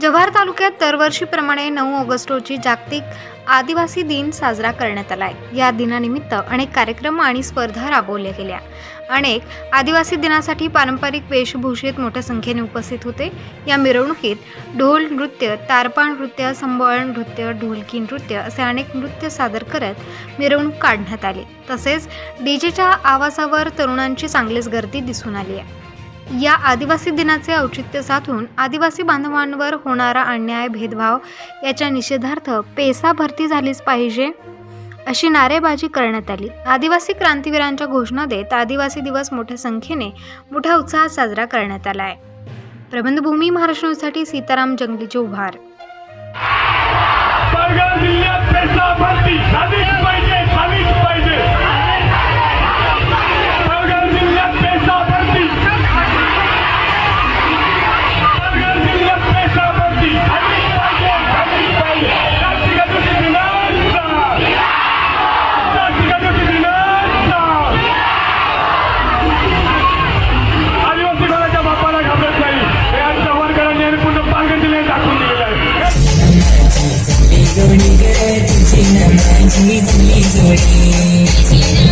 जव्हार तालुक्यात दरवर्षीप्रमाणे नऊ ऑगस्ट रोजी जागतिक आदिवासी दिन साजरा करण्यात आला आहे या दिनानिमित्त अनेक कार्यक्रम आणि स्पर्धा राबवल्या गेल्या. अनेक आदिवासी दिनासाठी पारंपरिक वेशभूषेत मोठ्या संख्येने उपस्थित होते. या मिरवणुकीत ढोल नृत्य तारपाण नृत्य संबळ नृत्य ढोलकी नृत्य असे अनेक नृत्य सादर करत मिरवणूक काढण्यात आली. तसेच डीजेच्या आवाजावर तरुणांची चांगलीच गर्दी दिसून आली आहे. या आदिवासी दिनाचे औचित्य साधून आदिवासी बांधवांवर होणारा अन्याय भेदभाव याच्या निषेधार्थ पेसा भरती झालीच पाहिजे अशी नारेबाजी करण्यात आली. आदिवासी क्रांतीवीरांच्या घोषणा देत आदिवासी दिवस मोठ्या संख्येने मोठ्या उत्साहात साजरा करण्यात आला आहे प्रबंधभूमी महाराष्ट्रासाठी सीताराम जंगलीचे उभार. and take the way.